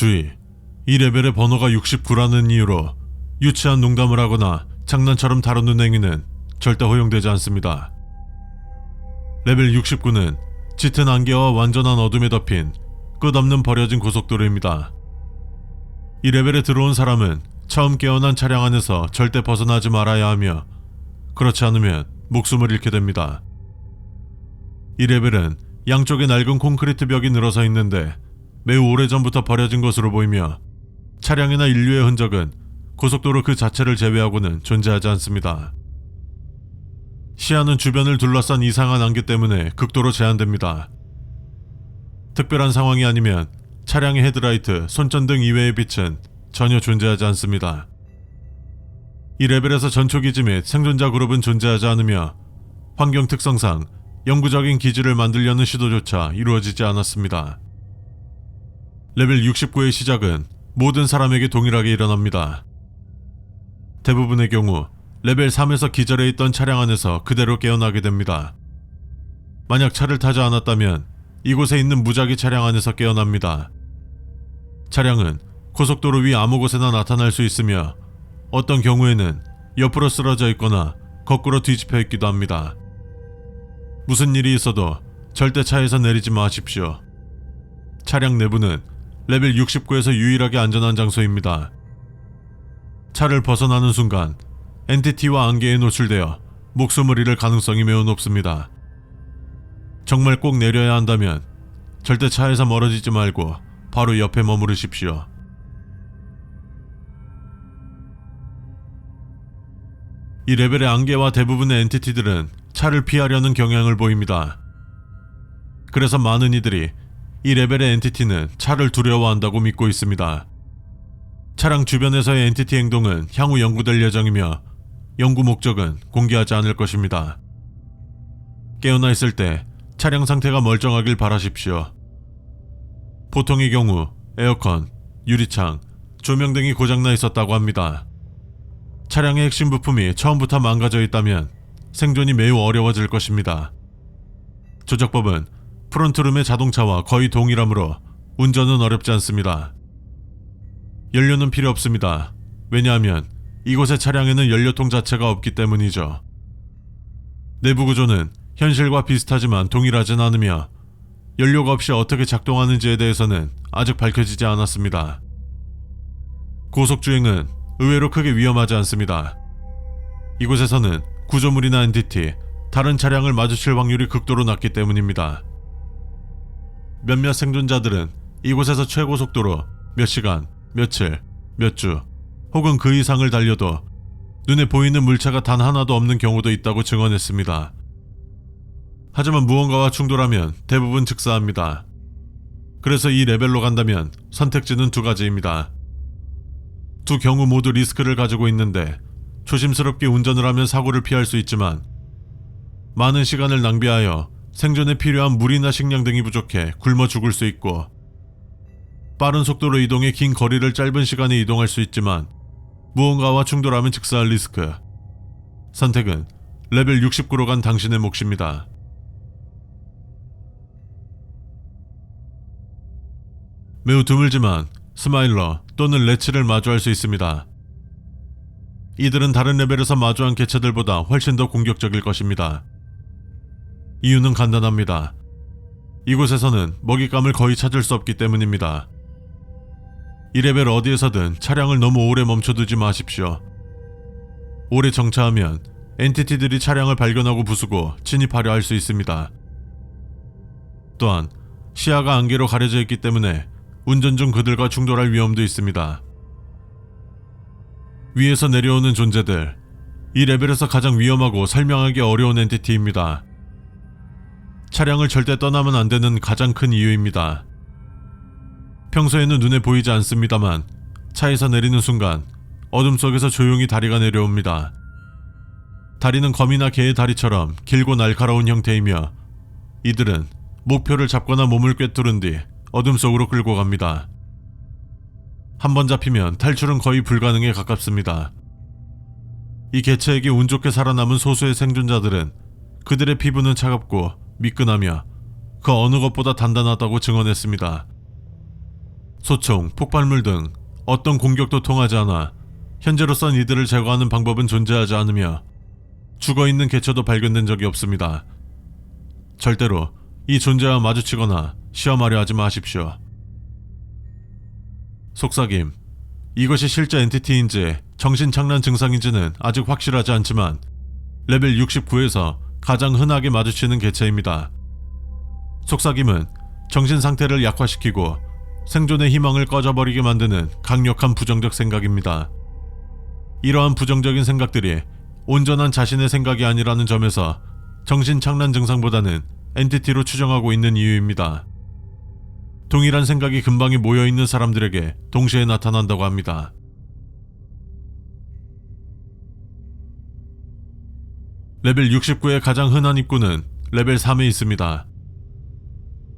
주의. 이 레벨의 번호가 69라는 이유로 유치한 농담을 하거나 장난처럼 다루는 행위는 절대 허용되지 않습니다. 레벨 69는 짙은 안개와 완전한 어둠에 덮인 끝없는 버려진 고속도로입니다. 이 레벨에 들어온 사람은 처음 깨어난 차량 안에서 절대 벗어나지 말아야 하며 그렇지 않으면 목숨을 잃게 됩니다. 이 레벨은 양쪽에 낡은 콘크리트 벽이 늘어서 있는데 매우 오래전부터 버려진 것으로 보이며 차량이나 인류의 흔적은 고속도로 그 자체를 제외하고는 존재하지 않습니다. 시야는 주변을 둘러싼 이상한 안개 때문에 극도로 제한됩니다. 특별한 상황이 아니면 차량의 헤드라이트, 손전등 이외의 빛은 전혀 존재하지 않습니다. 이 레벨에서 전초기지 및 생존자 그룹은 존재하지 않으며 환경 특성상 영구적인 기지를 만들려는 시도조차 이루어지지 않았습니다. 레벨 69의 시작은 모든 사람에게 동일하게 일어납니다. 대부분의 경우 레벨 3에서 기절해 있던 차량 안에서 그대로 깨어나게 됩니다. 만약 차를 타지 않았다면 이곳에 있는 무작위 차량 안에서 깨어납니다. 차량은 고속도로 위 아무 곳에나 나타날 수 있으며 어떤 경우에는 옆으로 쓰러져 있거나 거꾸로 뒤집혀 있기도 합니다. 무슨 일이 있어도 절대 차에서 내리지 마십시오. 차량 내부는 레벨 69에서 유일하게 안전한 장소입니다. 차를 벗어나는 순간 엔티티와 안개에 노출되어 목숨을 잃을 가능성이 매우 높습니다. 정말 꼭 내려야 한다면 절대 차에서 멀어지지 말고 바로 옆에 머무르십시오. 이 레벨의 안개와 대부분의 엔티티들은 차를 피하려는 경향을 보입니다. 그래서 많은 이들이 이 레벨의 엔티티는 차를 두려워한다고 믿고 있습니다. 차량 주변에서의 엔티티 행동은 향후 연구될 예정이며 연구 목적은 공개하지 않을 것입니다. 깨어나 있을 때 차량 상태가 멀쩡하길 바라십시오. 보통의 경우 에어컨, 유리창, 조명 등이 고장나 있었다고 합니다. 차량의 핵심 부품이 처음부터 망가져 있다면 생존이 매우 어려워질 것입니다. 조작법은 프론트룸의 자동차와 거의 동일하므로 운전은 어렵지 않습니다. 연료는 필요 없습니다. 왜냐하면 이곳의 차량에는 연료통 자체가 없기 때문이죠. 내부 구조는 현실과 비슷하지만 동일하진 않으며 연료가 없이 어떻게 작동하는지에 대해서는 아직 밝혀지지 않았습니다. 고속주행은 의외로 크게 위험하지 않습니다. 이곳에서는 구조물이나 엔티티, 다른 차량을 마주칠 확률이 극도로 낮기 때문입니다. 몇몇 생존자들은 이곳에서 최고 속도로 몇 시간, 며칠, 몇 주, 혹은 그 이상을 달려도 눈에 보이는 물체가 단 하나도 없는 경우도 있다고 증언했습니다. 하지만 무언가와 충돌하면 대부분 즉사합니다. 그래서 이 레벨로 간다면 선택지는 두 가지입니다. 두 경우 모두 리스크를 가지고 있는데 조심스럽게 운전을 하면 사고를 피할 수 있지만 많은 시간을 낭비하여 생존에 필요한 물이나 식량 등이 부족해 굶어 죽을 수 있고 빠른 속도로 이동해 긴 거리를 짧은 시간에 이동할 수 있지만 무언가와 충돌하면 즉사할 리스크. 선택은 레벨 69로 간 당신의 몫입니다. 매우 드물지만 스마일러 또는 레츠를 마주할 수 있습니다. 이들은 다른 레벨에서 마주한 개체들보다 훨씬 더 공격적일 것입니다. 이유는 간단합니다. 이곳에서는 먹잇감을 거의 찾을 수 없기 때문입니다. 이 레벨 어디에서든 차량을 너무 오래 멈춰두지 마십시오. 오래 정차하면 엔티티들이 차량을 발견하고 부수고 진입하려 할 수 있습니다. 또한 시야가 안개로 가려져 있기 때문에 운전 중 그들과 충돌할 위험도 있습니다. 위에서 내려오는 존재들. 이 레벨에서 가장 위험하고 설명하기 어려운 엔티티입니다. 차량을 절대 떠나면 안 되는 가장 큰 이유입니다. 평소에는 눈에 보이지 않습니다만 차에서 내리는 순간 어둠 속에서 조용히 다리가 내려옵니다. 다리는 거미나 개의 다리처럼 길고 날카로운 형태이며 이들은 목표를 잡거나 몸을 꿰뚫은 뒤 어둠 속으로 끌고 갑니다. 한 번 잡히면 탈출은 거의 불가능에 가깝습니다. 이 개체에게 운 좋게 살아남은 소수의 생존자들은 그들의 피부는 차갑고 미끈하며 그 어느 것보다 단단하다고 증언했습니다. 소총, 폭발물 등 어떤 공격도 통하지 않아 현재로선 이들을 제거하는 방법은 존재하지 않으며 죽어 있는 개체도 발견된 적이 없습니다. 절대로 이 존재와 마주치거나 시험하려 하지 마십시오. 속삭임. 이것이 실제 엔티티인지 정신착란 증상인지는 아직 확실하지 않지만 레벨 69에서 가장 흔하게 마주치는 개체입니다. 속삭임은 정신 상태를 약화시키고 생존의 희망을 꺼져버리게 만드는 강력한 부정적 생각입니다. 이러한 부정적인 생각들이 온전한 자신의 생각이 아니라는 점에서 정신 착란 증상보다는 엔티티로 추정하고 있는 이유입니다. 동일한 생각이 근방에 모여 있는 사람들에게 동시에 나타난다고 합니다. 레벨 69의 가장 흔한 입구는 레벨 3에 있습니다.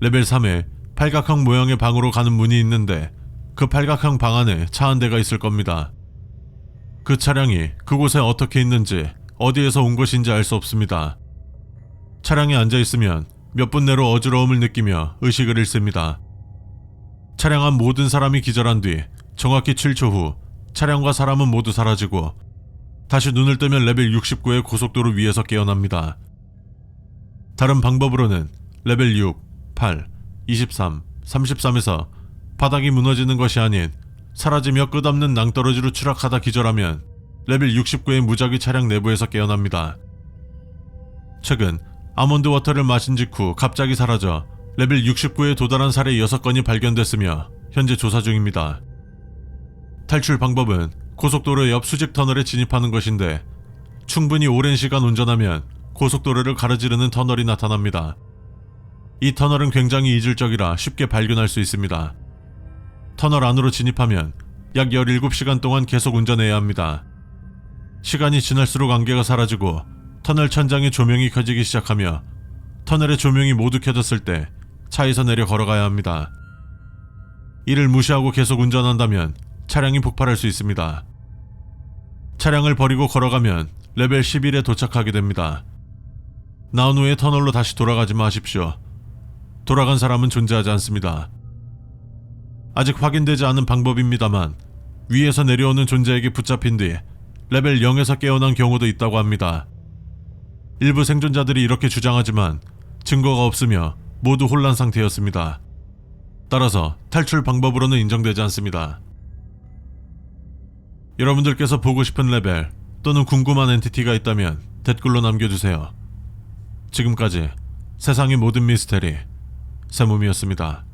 레벨 3에 팔각형 모양의 방으로 가는 문이 있는데 그 팔각형 방 안에 차 한 대가 있을 겁니다. 그 차량이 그곳에 어떻게 있는지 어디에서 온 것인지 알 수 없습니다. 차량에 앉아 있으면 몇 분 내로 어지러움을 느끼며 의식을 잃습니다. 차량 안 모든 사람이 기절한 뒤 정확히 7초 후 차량과 사람은 모두 사라지고 다시 눈을 뜨면 레벨 69의 고속도로 위에서 깨어납니다. 다른 방법으로는 레벨 6, 8, 23, 33에서 바닥이 무너지는 것이 아닌 사라지며 끝없는 낭떠러지로 추락하다 기절하면 레벨 69의 무작위 차량 내부에서 깨어납니다. 최근 아몬드 워터를 마신 직후 갑자기 사라져 레벨 69에 도달한 사례 6건이 발견됐으며 현재 조사 중입니다. 탈출 방법은 고속도로 옆 수직 터널에 진입하는 것인데 충분히 오랜 시간 운전하면 고속도로를 가로지르는 터널이 나타납니다. 이 터널은 굉장히 이질적이라 쉽게 발견할 수 있습니다. 터널 안으로 진입하면 약 17시간 동안 계속 운전해야 합니다. 시간이 지날수록 안개가 사라지고 터널 천장에 조명이 켜지기 시작하며 터널의 조명이 모두 켜졌을 때 차에서 내려 걸어가야 합니다. 이를 무시하고 계속 운전한다면 차량이 폭발할 수 있습니다. 차량을 버리고 걸어가면 레벨 11에 도착하게 됩니다. 나온 후에 터널로 다시 돌아가지 마십시오. 돌아간 사람은 존재하지 않습니다. 아직 확인되지 않은 방법입니다만 위에서 내려오는 존재에게 붙잡힌 뒤 레벨 0에서 깨어난 경우도 있다고 합니다. 일부 생존자들이 이렇게 주장하지만 증거가 없으며 모두 혼란 상태였습니다. 따라서 탈출 방법으로는 인정되지 않습니다. 여러분들께서 보고 싶은 레벨 또는 궁금한 엔티티가 있다면 댓글로 남겨주세요. 지금까지 세상의 모든 미스테리 세몸이었습니다.